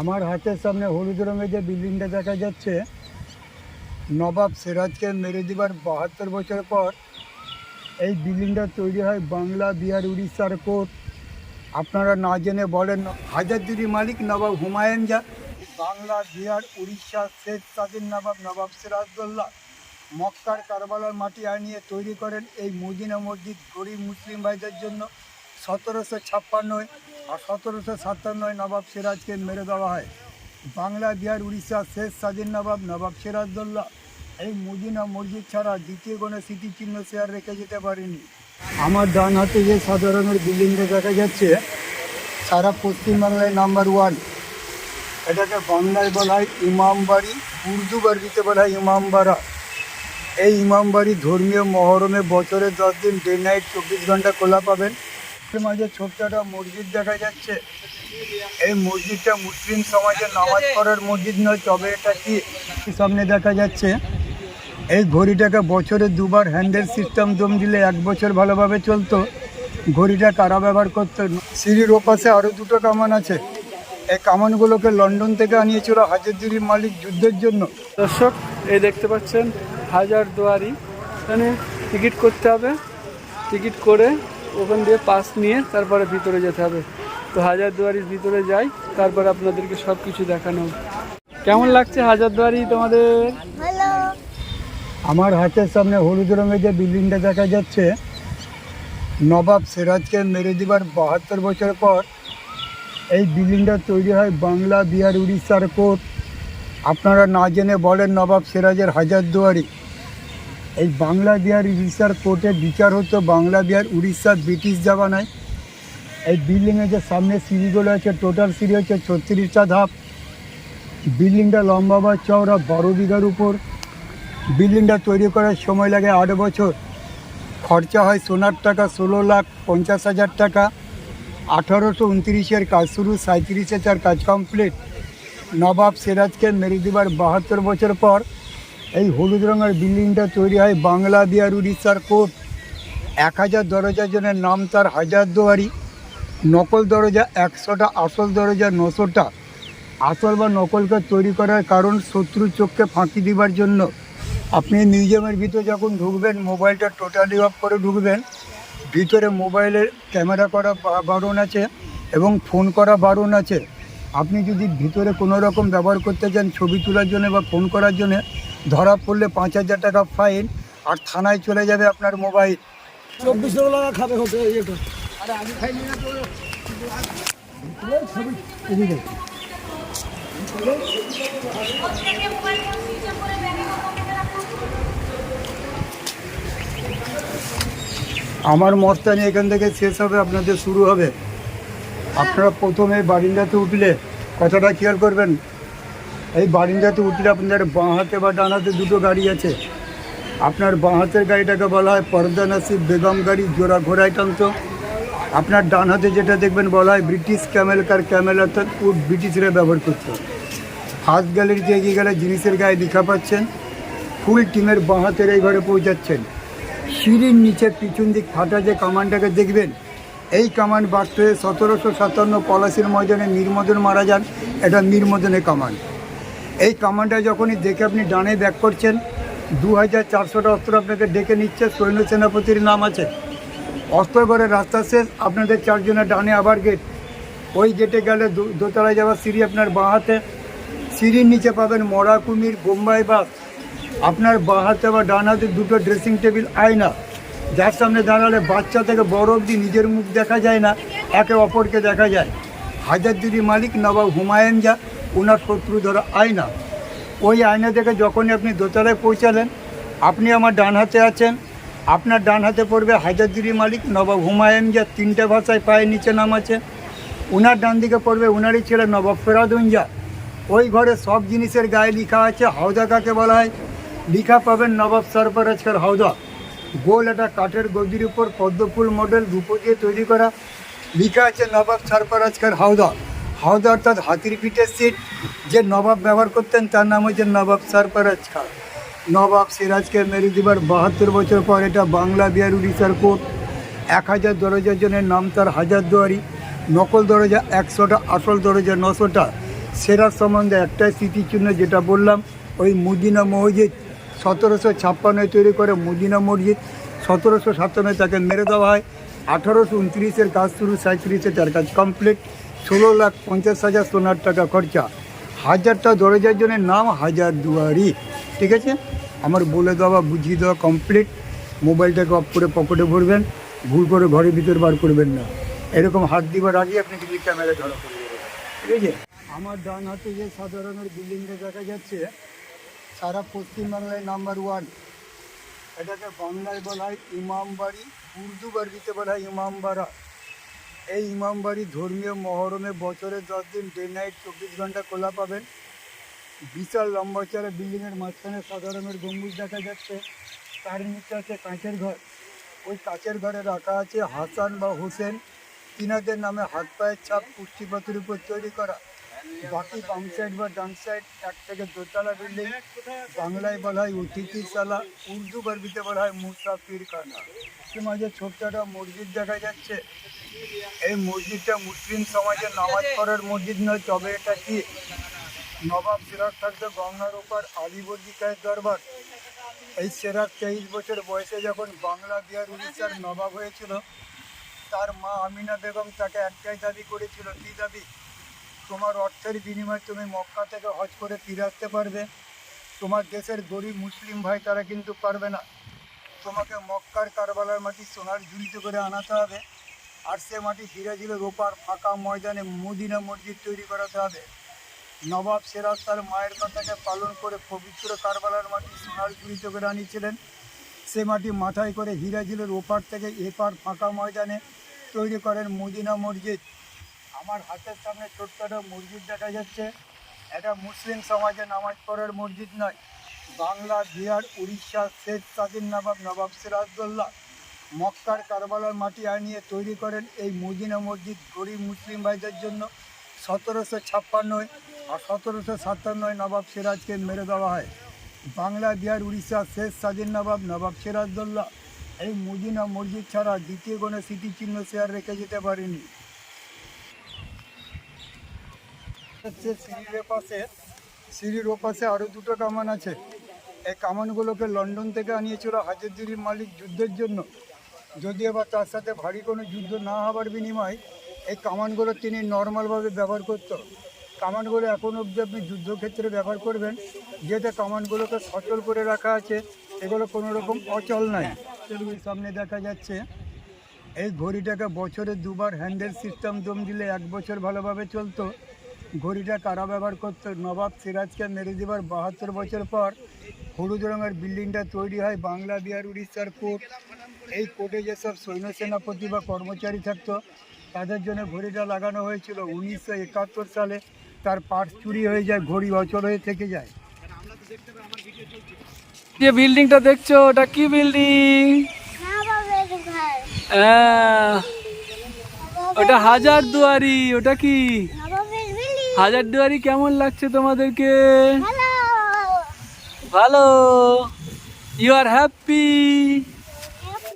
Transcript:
আমার হাতের সামনে হলুদ রঙের যে বিল্ডিংটা দেখা যাচ্ছে, নবাব সিরাজকে মেরে দিবার বাহাত্তর বছর পর এই বিল্ডিংটা তৈরি হয় বাংলা, বিহার, উড়িষ্যার কোর্ট। আপনারা না জেনে বলেন, হাজারদুরি মালিক নবাব হুমায়ুন যা। বাংলা, বিহার উড়িষ্যা শেখ স্বাধীন নবাব নবাব সিরাজদৌল্লা মক্কার কারবালার মাটি আনিয়ে তৈরি করেন এই মদিনা মসজিদ গরিব মুসলিম ভাইদের জন্য সতেরোশো ছাপ্পান্নয় সতেরোশো সাতান্নয় নবাব সিরাজকে মেরে দেওয়া হয়। বাংলা, বিহার, উড়িষ্যা শেষ স্বাধীন নবাব নবাব সিরাজদৌল্লা এই মদিনা মসজিদ ছাড়া দ্বিতীয় কোনো স্মৃতিচিহ্ন শেয়ার রেখে যেতে পারেনি। আমার ডান হাতে যে সাধারণের বিল্ডিংটা দেখা যাচ্ছে, সারা পশ্চিমবাংলায় নাম্বার ওয়ান। এটাকে বাংলায় বলা হয় ইমামবাড়ি উর্দু বাড়িতে বলা হয় ইমামবাড়া। এই ইমামবাড়ি ধর্মীয় মহরমে বছরে দশ দিন ডে নাইট চব্বিশ ঘণ্টা খোলা পাবেন। মাঝে ছোট্ট একটা মসজিদ দেখা যাচ্ছে। এই মসজিদটা মুসলিম সমাজে নামাজ পড়ার মসজিদ নয়, তবে এটা কি সামনে দেখা যাচ্ছে। এই ঘড়িটাকে বছরে দুবার হ্যান্ডেল সিস্টেম দম দিলে এক বছর ভালোভাবে চলতো। ঘড়িটা কারা ব্যবহার করতো? সিঁড়ির ওপাশে আরও দুটো কামান আছে। এই কামানগুলোকে লন্ডন থেকে আনিয়েছিল হাজারদুরির মালিক যুদ্ধের জন্য। দর্শক, এই দেখতে পাচ্ছেন হাজার দুয়ারি এখানে টিকিট করতে হবে। টিকিট করে ওখান দিয়ে পাস নিয়ে তারপরে ভিতরে যেতে হবে। তো হাজারদুয়ারির ভিতরে যাই তারপর আপনাদেরকে সব কিছু দেখানো। কেমন লাগছে হাজারদুয়ারি তোমাদের? আমার হাতের সামনে হলুদ রঙের যে বিল্ডিংটা দেখা যাচ্ছে নবাব সিরাজকে মেরে দিবার বাহাত্তর বছর পর এই বিল্ডিংটা তৈরি হয় বাংলা বিহার উড়িষ্যার কোর্ট। আপনারা না জেনে বলেন নবাব সিরাজের হাজারদুয়ারি এই বাংলা বিহার উড়িষ্যার কোর্টে বিচার হতো, বাংলা বিহার উড়িষ্যার ব্রিটিশ জামানায়। এই বিল্ডিংয়ের যে সামনে সিঁড়িগুলো আছে টোটাল সিঁড়ি হচ্ছে ছত্রিশটা ধাপ। বিল্ডিংটা লম্বা বা চওড়া বারো বিঘার উপর। বিল্ডিংটা তৈরি করার সময় লাগে আট বছর। খরচা হয় সোনার টাকা, ষোলো লাখ পঞ্চাশ হাজার টাকা। আঠারোশো উনত্রিশের কাজ শুরু সাঁত্রিশে চার কাজ কমপ্লিট নবাব সিরাজকে মেরে দিবার বাহাত্তর বছর পর এই হলুদ রঙের বিল্ডিংটা তৈরি হয় বাংলা বিহার উড়িষ্যার কোর্ট। এক হাজার দরজার জনের নাম তার হাজার দুয়ারি। নকল দরজা একশোটা, আসল দরজা নশোটা। আসল বা নকলকে তৈরি করার কারণ শত্রু চোখকে ফাঁকি দিবার জন্য। আপনি মিউজিয়ামের ভিতরে যখন ঢুকবেন, মোবাইলটা টোটালি অফ করে ঢুকবেন, ভিতরে মোবাইলের ক্যামেরা করা বারণ আছে এবং ফোন করা বারণ আছে। আপনি যদি ভিতরে কোনো রকম ব্যবহার করতে চান, ছবি তোলার জন্য বা ফোন করার জন্য ধরা পড়লে পাঁচ হাজার টাকা ফাইন আর থানায় চলে যাবে আপনার মোবাইল। চব্বিশ টাকা খাবে হতে এটা এদিকে। আমার মস্তানি এখান থেকে শেষ হবে আপনাদের শুরু হবে। আপনারা প্রথমে বারিন্দাতে উঠলে কথাটা খেয়াল করবেন এই বারিন্দাতে উঠলে আপনার বাঁ হাতে বা ডান হাতে দুটো গাড়ি আছে। আপনার বাঁ হাতের গাড়িটাকে বলা হয় পর্দা নাসিব বেগম গাড়ি, জোড়া ঘোড়ায় টানত। আপনার ডান হাতে যেটা দেখবেন বলা হয় ব্রিটিশ ক্যামেল কার ক্যামেল অর্থাৎ উট ব্রিটিশরা ব্যবহার করতো। ফার্স্ট গ্যালারিতে এগিয়ে গেলে জিনিসের গায়ে লেখা পাচ্ছেন, ফুল টিমের বাঁ হাতের এই ঘরে পৌঁছাচ্ছেন। সিঁড়ির নিচে পিছন দিক ফাটা যে কামানটাকে দেখবেন, এই কামান বাড়তে সতেরোশো সাতান্ন পলাশির ময়দানে মীরমদন মারা যান। এটা মীরমদনের কামান। এই কামানটা যখনই দেখে আপনি ডানে ব্যাক করছেন দু হাজার চারশোটা অস্ত্র আপনাকে ডেকে নিচ্ছে, সৈন্য সেনাপতির নাম আছে। অস্ত্রগড়ের রাস্তা শেষ, আপনাদের চারজনের ডানে আবার গেট ওই গেটে গেলে দোতলায় যাওয়ার সিঁড়ি আপনার বাঁ হাতে। সিঁড়ির নিচে পাবেন মরা, কুমির, বোম্বাই বাস। আপনার বাঁ হাতে বা ডান হাতে দুটো ড্রেসিং টেবিল আয়না যার সামনে দাঁড়ালে বাচ্চা থেকে বড় অবধি নিজের মুখ দেখা যায় না, একে অপরকে দেখা যায়। হাজার হাজারদুরি মালিক নবাব হুমায়ুন যা ওনার শত্রু ধরা আয়না, ওই আয়না থেকে যখনই আপনি দোতলায় পৌঁছালেন, আপনি আমার ডান হাতে আছেন। আপনার ডান হাতে পড়বে হাজারদুরি মালিক নবাব হুমায়ুন যা তিনটে ভাষায় পায়ের নিচে নাম আছে ওনার ডান দিকে পড়বে ওনারই ছেলে নবাব ফেরাদুঞ্জা ওই ঘরে সব জিনিসের গায়ে লেখা আছে হাওদা কাকে বলা হয়। লেখা পাবেন নবাব সরফরাজকার হাওদা। গোল একটা কাঠের গদির উপর পদ্মফুল মডেল রূপো দিয়ে তৈরি করা। লেখা আছে নবাব সরফরাজকার হাওদা। হাওদা অর্থাৎ হাতির পিঠের সিট যে নবাব ব্যবহার করতেন, তার নাম হচ্ছে নবাব সরফরাজ খান। নবাব সিরাজকে মেরে দিবার বাহাত্তর বছর পর এটা বাংলা বিহার উড়িষ্যার কোর্ট। এক হাজার দরজার জনের নাম তার হাজার দুয়ারি, নকল দরজা একশোটা, আসল দরজা নশোটা। সেরার সম্বন্ধে একটাই স্মৃতিচিহ্ন যেটা বললাম, ওই মুদিনা মসজিদ। সতেরোশো ছাপ্পান্নয় তৈরি করে মুদিনা মসজিদ। সতেরোশো সাতান্নয় তাকে মেরে দেওয়া হয়। আঠারোশো উনত্রিশের কাজ শুরু সাঁত্রিশে তার কাজ কমপ্লিট ষোলো লাখ পঞ্চাশ হাজার সোনার টাকা খরচা। হাজারটা দরজার জন্য নাম হাজার দুয়ারি। ঠিক আছে? আমার বলে দেওয়া বুঝিয়ে দেওয়া কমপ্লিট মোবাইলটাকে অফ করে পকেটে ভরবেন। ভুল করে ঘরের ভিতর বার করবেন না। এরকম হাত দিবার আগে আপনি কিন্তু ক্যামেরা ধরা যাবেন ঠিক আছে? আমার ডান হাতে যে সাধারণের বিল্ডিংটা দেখা যাচ্ছে, সারা পশ্চিমবাংলায় নাম্বার ওয়ান এটাকে বাংলায় বলা হয় ইমামবাড়ি, উর্দু বাড়িতে বলা হয় ইমামবাড়া। এই ইমামবাড়ি ধর্মীয় মহরমে বছরে দশ দিন ডে নাইট চব্বিশ ঘণ্টা খোলা পাবেন। বিশাল লম্বা চড়া বিল্ডিংয়ের মাঝখানে সাদা রঙের গম্বুজ দেখা যাচ্ছে। তার নিচে আছে কাঁচের ঘর। ওই কাঁচের ঘরে রাখা আছে হাসান বা হোসেন। তিনাদের নামে হাত পায়ের ছাপ পুষ্টিপথের উপর তৈরি করা। বাকি বাম সাইড বা ডান সাইড এক থেকে দোতলা বিল্ডিং বাংলায় বলা হয় অতিথিশালা উর্দু গর্বিতে বলা হয় মুসাফির সে মাঝে ছোট্ট একটা মসজিদ দেখা যাচ্ছে। এই মসজিদটা মুসলিম সমাজে নামাজ পড়ার মসজিদ নয় তবে এটা কি নবাব সিরাজ থাকতে গঙ্গার ওপর আলিবর্দিকায় দরবার? এই সেরাজ তেইশ বছর বয়সে যখন বাংলা বিহার উড়িষ্যার নবাব হয়েছিল তার মা আমিনা বেগম তাকে একটাই দাবি করেছিল কী দাবি? তোমার অর্থের বিনিময়ে তুমি মক্কা থেকে হজ করে ফিরে আসতে পারবে। তোমার দেশের গরিব মুসলিম ভাই তারা কিন্তু পারবে না। তোমাকে মক্কার কারবালার মাটি সোনার ঝুড়িতে করে আনাতে হবে। আর সে মাটি সিরাজিল রোপার ফাঁকা ময়দানে মদিনা মসজিদ তৈরি করাতে হবে। নবাব সিরাজ তার মায়ের কথাকে পালন করে পবিত্র কারবালার মাটি সোনার ঝুড়িতে করে আনিয়েছিলেন সে মাটি মাথায় করে হিরাজিলের ওপার থেকে এপার ফাঁকা ময়দানে তৈরি করেন মদিনা মসজিদ। আমার হাতের সামনে ছোট্ট একটা মসজিদ দেখা যাচ্ছে। এটা মুসলিম সমাজে নামাজ পড়ার মসজিদ নয়। বাংলা, বিহার, উড়িষ্যা, শেখ স্বাধীন নবাব নবাব সিরাজদৌল্লা মক্কার কারবালার মাটি আনিয়ে তৈরি করেন এই মদিনা মসজিদ গরিব মুসলিম ভাইদের জন্য। সতেরোশো ছাপ্পান্নয় আর সতেরোশো সাতান্নয় নবাব সিরাজকে মেরে দেওয়া হয়। বাংলা, বিহার, উড়িষ্যা শেষ স্বাধীন নবাব নবাব সিরাজদৌল্লা এই মদিনা মসজিদ ছাড়া দ্বিতীয় কোনো স্মৃতিচিহ্ন শেয়ার রেখে যেতে পারেনি। সিঁড়ির পাশে সিঁড়ির ওপাশে আরও দুটো কামান আছে। এই কামানগুলোকে লন্ডন থেকে আনিয়েছিল হাজারদুরির মালিক যুদ্ধের জন্য। যদি আবার তার সাথে ভারী কোনো যুদ্ধ না হবার বিনিময় এই কামানগুলো তিনি নর্মালভাবে ব্যবহার করতো। কামানগুলো এখন অবধি আপনি যুদ্ধক্ষেত্রে ব্যবহার করবেন, যেহেতু কামানগুলোকে সচল করে রাখা আছে, এগুলো কোনো রকম অচল নাই সামনে দেখা যাচ্ছে, এই ঘড়িটাকে বছরে দুবার হ্যান্ডেল সিস্টেম দম দিলে এক বছর ভালোভাবে চলতো। ঘড়িটা কারা ব্যবহার করতো? নবাব সিরাজকে মেরে দেবার বাহাত্তর বছর পর হলুদ রঙের বিল্ডিংটা তৈরি হয় বাংলা, বিহার, উড়িষ্যার কোর্ট এই কোর্টে যেসব সৈন্য সেনাপতি বা কর্মচারী থাকতো তাদের জন্য ঘড়িটা লাগানো হয়েছিল। উনিশশো একাত্তর সালে তার পার্টস চুরি হয়ে যায় ঘড়ি অচল হয়ে থেকে যায়। যে বিল্ডিংটা দেখছ ওটা কি বিল্ডিং? হ্যাঁ ওটা হাজার দুয়ারি ওটা কি? নবাবের হাজার দুয়ারি কেমন লাগছে তোমাদেরকে? ভালো। You R happy